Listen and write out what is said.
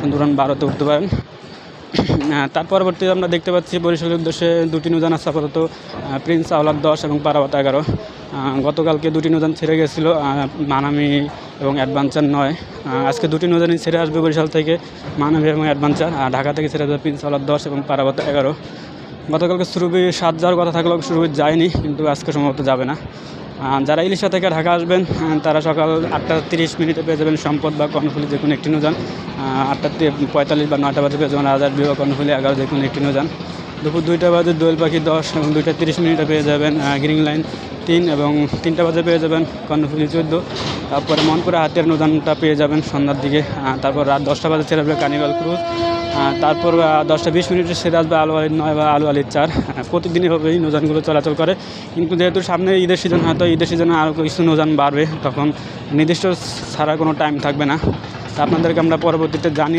সুন্দরবন বারোতে উঠতে পারেন। তার পরবর্তীতে আমরা দেখতে পাচ্ছি বরিশালের উদ্দেশ্যে দুটি নৌযান আছে আপাতত প্রিন্স আওলাদ দশ এবং পারাবাত এগারো। গতকালকে দুটি নৌযান ছেড়ে গেছিল মানামি এবং অ্যাডভেঞ্চার নয়। আজকে দুটি নৌযানই ছেড়ে আসবে বরিশাল থেকে, মানামি এবং অ্যাডভেঞ্চার আর ঢাকা থেকে ছেড়ে আসবে প্রিন্স আওলাদ দশ এবং পারাবাত এগারো। গতকালকে সুরভি সাত যাওয়ার কথা থাকলেও সুরভি যায়নি, কিন্তু আজকে সম্ভবত যাবে না। যারা ইলিশা থেকে ঢাকা আসবেন তারা সকাল আটটা তিরিশ মিনিটে পেয়ে যাবেন সম্পদ বা কর্ণফুলি যে কোনো একটি নৌযান। আটটা পঁয়তাল্লিশ বা নয়টা বাজে পেয়ে যাবেন রাজার বিবাহ কর্ণফুলি এগারো যে কোনো একটি নৌযান। দুপুর দুইটা বাজে দোয়েল পাখি দশ এবং দুইটা তিরিশ মিনিটে পেয়ে যাবেন গ্রিন লাইন। তিন এবং তিনটা বাজে পেয়ে যাবেন কর্ণফুলি চোদ্দ। তারপরে মনপুরে হাতের নৌযানটা পেয়ে যাবেন সন্ধ্যার দিকে। তারপর রাত দশটা বাজে ছেড়ে আসবে কার্নিভাল ক্রুজ। তারপর দশটা বিশ মিনিটে সেরে আসবে আলু আলির নয় বা আলু আলির চার। প্রতিদিনই হবে এই নৌযানগুলো চলাচল করে। কিন্তু যেহেতু সামনে ঈদের সিজন হয়তো ঈদের সিজনে আরও কিছু নৌযান বাড়বে, তখন নির্দিষ্ট ছাড়া কোনো টাইম থাকবে না। আপনাদেরকে আমরা পরবর্তীতে জানিয়ে